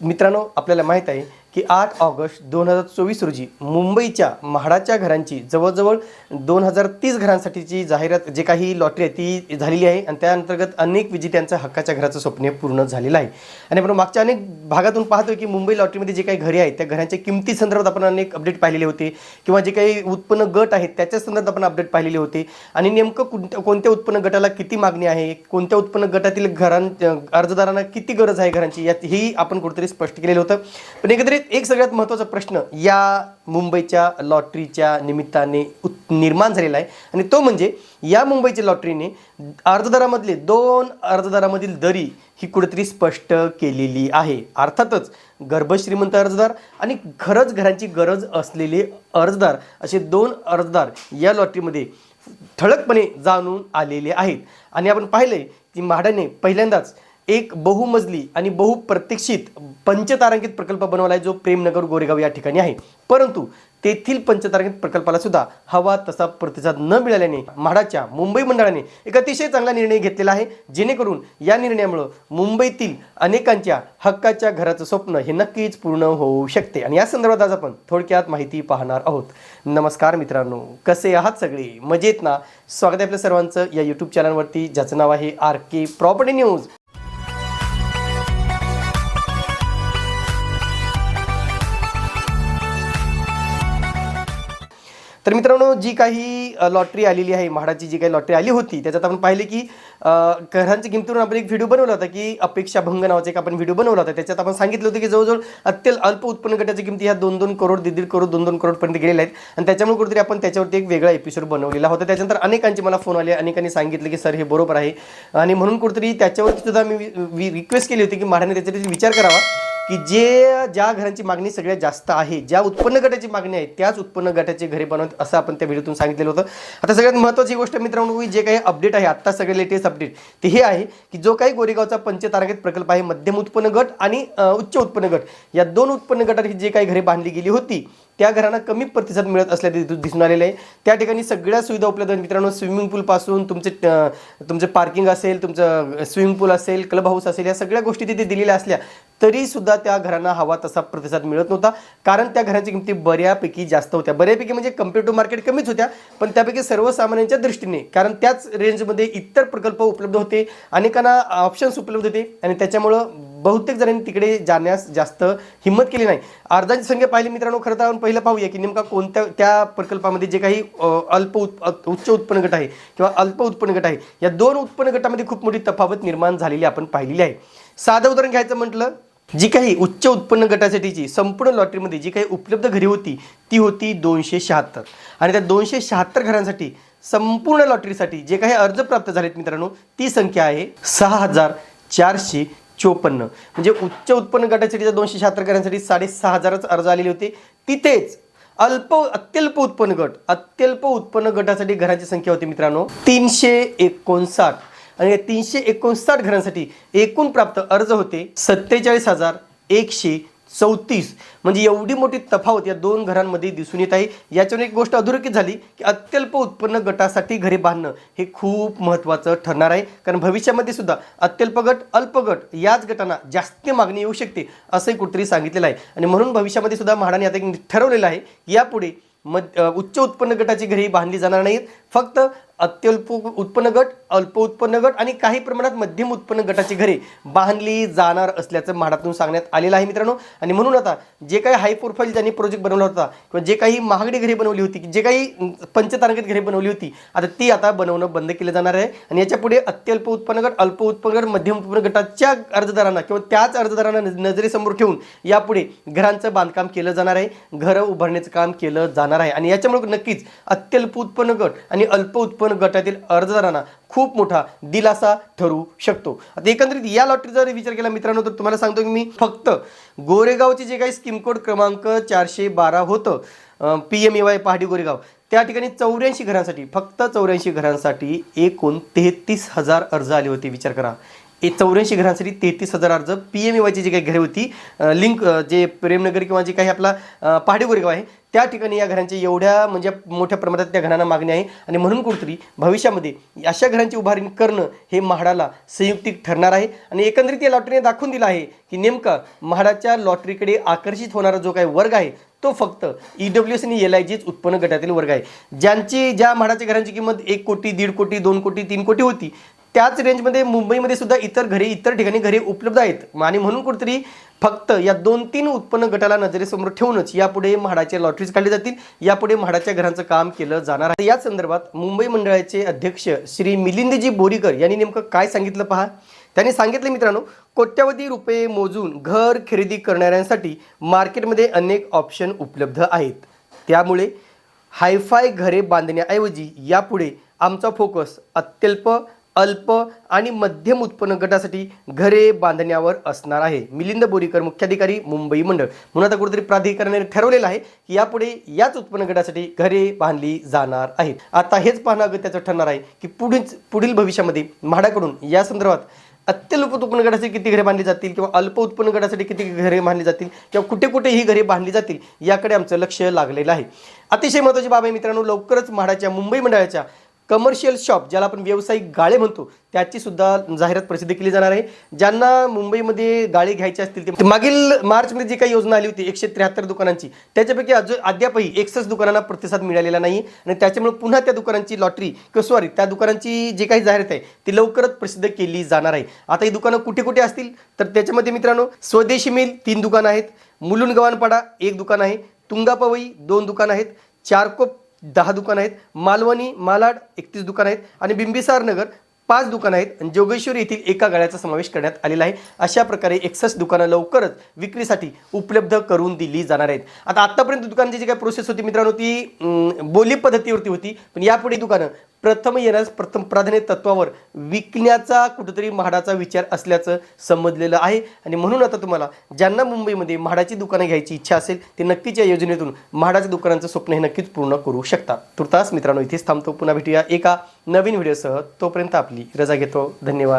मित्रांनो आपल्याला माहीत आहे की आठ ऑगस्ट दोन हजार चोवीस रोजी मुंबईच्या म्हाडाच्या घरांची जवळजवळ दोन हजार तीस घरांसाठीची जाहिरात जे काही लॉटरी आहे ती झालेली आहे. आणि त्या अंतर्गत अनेक विजेत्यांचं हक्काच्या घराचं स्वप्न पूर्ण झालेलं आहे. आणि आपण मागच्या अनेक भागातून पाहतोय की मुंबई लॉटरीमध्ये जे काही घरे आहेत त्या घरांच्या किमती संदर्भात आपण अनेक अपडेट पाहिलेले होते. किंवा जे काही उत्पन्न गट आहेत त्याच्या संदर्भात आपण अपडेट पाहिलेले होते. आणि नेमकं कोणत्या कोणत्या उत्पन्न गटाला किती मागणी आहे? कोणत्या उत्पन्न गटातील घरां अर्जदारांना किती गरज आहे घरांची? यात ही आपण कुठेतरी स्पष्ट केलेलं होतं. पण एकंदरीत एक सगळ्यात महत्त्वाचा प्रश्न या मुंबईच्या लॉटरीच्या निमित्ताने उत् निर्माण झालेला आहे. आणि तो म्हणजे या मुंबईच्या लॉटरीने अर्जदारामधले दोन अर्जदारामधील दरी ही कुठेतरी स्पष्ट केलेली आहे. अर्थातच गर्भश्रीमंत अर्जदार आणि खरंच घरांची गरज असलेले अर्जदार असे दोन अर्जदार या लॉटरीमध्ये ठळकपणे जाणून आलेले आहेत. आणि आपण पाहिलंय की म्हाडाने पहिल्यांदाच एक बहुमजली आणि बहुप्रतीक्षित पंचतारांकित प्रकल्प बनवला आहे जो प्रेमनगर गोरेगाव या ठिकाणी आहे. परंतु तेथील पंचतारांकित प्रकल्पाला सुद्धा हवा तसा प्रतिसाद न मिळाल्याने म्हाडाच्या मुंबई मंडळाने एक अतिशय चांगला निर्णय घेतलेला आहे. जेणेकरून या निर्णयामुळं मुंबईतील अनेकांच्या हक्काच्या घराचं स्वप्न हे नक्कीच पूर्ण होऊ शकते. आणि या संदर्भात आज आपण थोडक्यात माहिती पाहणार आहोत. नमस्कार मित्रांनो कसे आहात सगळे? मजेत ना? स्वागत आहे आपल्या सर्वांचं या यूट्यूब चॅनलवरती ज्याचं नाव आहे आर के प्रॉपर्टी न्यूज तर मित्रांनो जी काही लॉटरी आलेली आहे म्हाडाची जी काही लॉटरी आली होती त्याच्यात आपण पाहिले की घरांच्या किमतीवरून आपण एक व्हिडिओ बनवला होता की अपेक्षा भंग नावाचा एक आपण व्हिडिओ बनवला होता. त्याच्यात आपण सांगितलं होतं की जवळजवळ अत्यंत अल्प उत्पन्न गटाच्या किमती ह्या दोन दोन करोड दीड दीड करोड दोन दोन करोडपर्यंत गेलेल्या आहेत. आणि त्याच्यामुळे कुठेतरी आपण त्याच्यावरती एक वेगळा एपिसोड बनवलेला होता. त्याच्यानंतर अनेकांचे मला फोन आले. अनेकांनी सांगितलं की सर हे बरोबर आहे. आणि म्हणून कुठेतरी त्याच्यावरती सुद्धा मी रिक्वेस्ट केली होती की म्हाडाने त्याच्यावरती विचार करावा. की जे ज्या घरांची मागणी सगळ्यात जास्त आहे ज्या उत्पन्न गटाची मागणी आहे त्याच उत्पन्न गटाची घरे बनवत असं आपण त्या व्हिडिओतून सांगितलेलं होतं. आता सगळ्यात महत्त्वाची गोष्ट मित्रांनो जे काही अपडेट आहे आत्ता सगळे लेटेस्ट अपडेट ते हे आहे की जो काही गोरेगावचा पंचतारांकित प्रकल्प आहे मध्यम उत्पन्न गट आणि उच्च उत्पन्न गट या दोन उत्पन्न गटात ही जे काही घरे बांधली गेली होती त्या घरांना कमी प्रतिसाद मिळत असल्याचे दिसून आलेले आहे. त्या ठिकाणी सगळ्या सुविधा उपलब्ध आहेत. मित्रांनो स्विमिंग पूलपासून तुमचे तुमचे पार्किंग असेल तुमचं स्विमिंग पूल असेल क्लब हाऊस असेल या सगळ्या गोष्टी तिथे दिलेल्या असल्या तरीसुद्धा त्या घरांना हवा तसा प्रतिसाद मिळत नव्हता. कारण त्या घरांची किमती बऱ्यापैकी जास्त होत्या. बऱ्यापैकी म्हणजे कंपेअर टू मार्केट कमीच होत्या पण त्यापैकी सर्वसामान्यांच्या दृष्टीने कारण त्याच रेंजमध्ये इतर प्रकल्प उपलब्ध होते अनेकांना ऑप्शन्स उपलब्ध होते आणि त्याच्यामुळं बहुतेक जणांनी तिकडे जाण्यास जास्त हिंमत केली नाही. अर्जांची संख्या पाहिली मित्रांनो खरं तर आपण पहिलं पाहूया की नेमका कोणत्या त्या प्रकल्पामध्ये जे काही अल्प उत् उच्च उत्पन्न गट आहे किंवा अल्प उत्पन्न गट आहे या दोन उत्पन्न गटामध्ये खूप मोठी तफावत निर्माण झालेली आपण पाहिलेली आहे. साधं उदाहरण घ्यायचं म्हटलं जी काही उच्च उत्पन्न गटासाठीची संपूर्ण लॉटरीमध्ये जी काही उपलब्ध घरे होती ती होती दोनशे शहात्तर. आणि त्या दोनशे शहात्तर घरांसाठी संपूर्ण लॉटरीसाठी जे काही अर्ज प्राप्त झालेत मित्रांनो ती संख्या आहे सहा हजार चारशे चोपन्न. म्हणजे उच्च उत्पन्न गटासाठी दोनशे शहात्तर घरांसाठी साडेसहा हजारच अर्ज आलेले होते. तिथेच अल्प अत्यल्प उत्पन्न गट अत्यल्प उत्पन्न गटासाठी घरांची संख्या होती मित्रांनो तीनशे एकोणसाठ. आणि या तीनशे एकोणसाठ घरांसाठी एकूण प्राप्त अर्ज होते सत्तेचाळीस हजार एकशे चौतीस. म्हणजे एवढी मोठी तफावत या दोन घरांमध्ये दिसून येत आहे. याच्यावर एक गोष्ट अधोरेखित झाली की अत्यल्प उत्पन्न गटासाठी घरे बांधणं हे खूप महत्त्वाचं ठरणार आहे. कारण भविष्यामध्ये सुद्धा अत्यल्प गट अल्प गट याच गटांना जास्त मागणी येऊ शकते असंही कुठेतरी सांगितलेलं आहे. आणि म्हणून भविष्यामध्ये सुद्धा म्हाडाने आता एक ठरवलेलं आहे यापुढे मध उच्च उत्पन्न गटाची घरे बांधली जाणार नाहीत. फक्त अत्यल्प उत्पन्न गट अल्प उत्पन्न गट आणि काही प्रमाणात मध्यम उत्पन्न गटाची घरे बांधली जाणार असल्याचं म्हाडातून सांगण्यात आलेलं आहे मित्रांनो. आणि म्हणून आता जे काही हाय प्रोफाईल ज्यांनी प्रोजेक्ट बनवला होता किंवा जे काही महागडी घरे बनवली होती जे काही पंचतारांकित घरे बनवली होती आता ती आता बनवणं बंद केलं जाणार आहे. आणि याच्यापुढे अत्यल्प उत्पन्न गट अल्प उत्पन्न गट मध्यम उत्पन्न गटाच्या अर्जदारांना किंवा त्याच अर्जदारांना नजरेसमोर ठेवून यापुढे घरांचं बांधकाम केलं जाणार आहे. घरं उभारण्याचं काम केलं जाणार आहे. आणि याच्यामुळे नक्कीच अत्यल्प उत्पन्न गट आणि अल्प उत्पन्न गटातील अर्जदारांना खूप मोठा दिलासा ठरू शकतो. आता एकंदरीत या लॉटरीचा जर विचार केला मित्रांनो तर तुम्हाला सांगतो की मी फक्त गोरेगावचे जे काही स्कीम कोड क्रमांक चारशे बारा होतं पी एम ए वाय पहाडी गोरेगाव त्या ठिकाणी चौऱ्याऐंशी घरांसाठी फक्त चौऱ्याऐंशी घरांसाठी एकूण तेहतीस हजार अर्ज आले होते. विचार करा. एक चौऱ्याऐंशी घरांसाठी तेहतीस हजार अर्ज. पी एम वायची जी काही घरे होती लिंक जे प्रेमनगर किंवा जे काही आपला अ, पहाडी गोरेगाव आहे त्या ठिकाणी या घरांची एवढ्या म्हणजे मोठ्या प्रमाणात त्या घरांना मागणी आहे. आणि म्हणून कुठेतरी भविष्यामध्ये अशा घरांची उभारणी करणं हे म्हाडाला संयुक्तिक ठरणार आहे. आणि एकंदरीत या लॉटरीने दाखवून दिलं आहे की नेमका म्हाडाच्या लॉटरीकडे आकर्षित होणारा जो काही वर्ग आहे तो फक्त ई डब्ल्यू एस आणि एल आय जीच उत्पन्न गटातील वर्ग आहे. ज्यांची ज्या म्हाडाच्या घरांची किंमत एक कोटी दीड कोटी दोन कोटी तीन कोटी होती त्याच रेंजमध्ये मुंबईमध्ये सुद्धा इतर घरे इतर ठिकाणी घरे उपलब्ध आहेत. आणि म्हणून कुठेतरी फक्त या दोन तीन उत्पन्न गटाला नजरेसमोर ठेवूनच यापुढे म्हाडाच्या लॉटरीज काढली जातील. यापुढे म्हाडाच्या घरांचं काम केलं जाणार आहे. या संदर्भात मुंबई मंडळाचे अध्यक्ष श्री मिलिंदजी बोरीकर यांनी नेमकं काय सांगितलं पहा? त्यांनी सांगितलं मित्रांनो कोट्यवधी रुपये मोजून घर खरेदी करणाऱ्यांसाठी मार्केटमध्ये अनेक ऑप्शन उपलब्ध आहेत. त्यामुळे हायफाय घरे बांधण्याऐवजी यापुढे आमचा फोकस अत्यल्प अल्प आणि मध्यम उत्पन्न गटासाठी घरे बांधण्यावर असणार आहे. मिलिंद बोरीकर मुख्याधिकारी मुंबई मंडळ. म्हणून आता कुठेतरी प्राधिकरणाने ठरवलेलं आहे की यापुढे याच उत्पन्न गटासाठी घरे बांधली जाणार आहेत. आता हेच पाहणं अगत्याचं ठरणार आहे की पुढील पुढील भविष्यामध्ये म्हाडाकडून या संदर्भात अत्यल्प उत्पन्न गटासाठी किती घरे बांधली जातील किंवा अल्प उत्पन्न गटासाठी किती घरे बांधली जातील किंवा कुठे कुठे ही घरे बांधली जातील याकडे आमचं लक्ष लागलेलं आहे. अतिशय महत्त्वाची बाब आहे मित्रांनो लवकरच म्हाडाच्या मुंबई मंडळाच्या कमर्शियल शॉप ज्याला आपण व्यावसायिक गाळे म्हणतो त्याची सुद्धा जाहिरात प्रसिद्ध केली जाणार आहे. ज्यांना मुंबईमध्ये गाळे घ्यायचे असतील ते मागील मार्चमध्ये जी काही योजना आली होती एकशे त्र्याहत्तर दुकानांची त्याच्यापैकी अजून अद्यापही एकसष्ट दुकानांना प्रतिसाद मिळालेला नाही. आणि त्याच्यामुळे पुन्हा त्या दुकानांची लॉटरी किंवा सॉरी त्या दुकानांची जी काही जाहिरात आहे ती लवकरच प्रसिद्ध केली जाणार आहे. आता ही दुकानं कुठे कुठे असतील? तर त्याच्यामध्ये मित्रांनो स्वदेशी मिल तीन दुकानं आहेत. मुलुंड गव्हाणपाडा एक दुकान आहे. तुंगापवई दोन दुकान आहेत. चारकोप दहा दुकानं आहेत. मालवणी मालाड एकतीस दुकानं आहेत. आणि बिंबिसार नगर पाच दुकानं आहेत. आणि जोगेश्वरी येथील एका गाळ्याचा समावेश करण्यात आलेला आहे. अशा प्रकारे एकसष्ट दुकानं लवकरच विक्रीसाठी उपलब्ध करून दिली जाणार आहेत. आता आत्तापर्यंत दुकानाची जी काही प्रोसेस होती मित्रांनो ती बोली पद्धतीवरती होती. पण यापुढे दुकानं प्रथम येण्यास प्रथम प्राधान्य तत्वावर विकण्याचा कुठेतरी म्हाडाचा विचार असल्याचं समजलेलं आहे. आणि म्हणून आता तुम्हाला ज्यांना मुंबईमध्ये म्हाडाची दुकानं घ्यायची इच्छा असेल ते नक्कीच या योजनेतून म्हाडाच्या दुकानांचं स्वप्न हे नक्कीच पूर्ण करू शकता तुर्तास मित्रांनो इथेच थांबतो. पुन्हा भेटूया एका नवीन व्हिडिओसह. तोपर्यंत आपली रजा घेतो. धन्यवाद.